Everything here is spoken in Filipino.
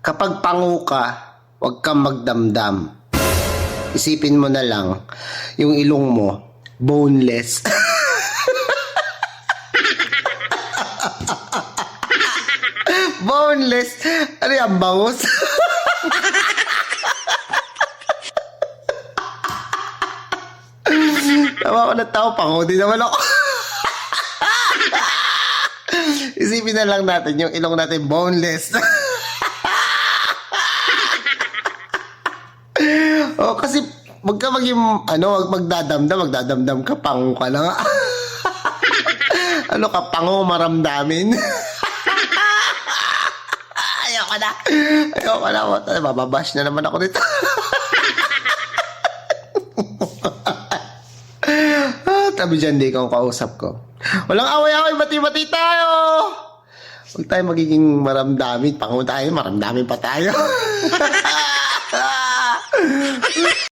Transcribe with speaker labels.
Speaker 1: kapag pangu ka, huwag kang magdamdam. Isipin mo na lang, yung ilong mo, boneless. boneless? Ano yan, bangus? Tawa ko na tao, pangu din naman ako. Isipin na lang natin yung ilong natin boneless. oh, kasi wag ka maging, ano, wag magdadamdam, magdadamdam ka, pango ka na nga. ano ka, pango maramdamin. Ayoko na. Ayoko na. Mababash na naman ako dito. ah, tabi dyan, di kang kausap ko. Walang away-away, bati-bati tayo! Huwag tayo magiging maramdamin. Pango tayo, maramdamin pa tayo.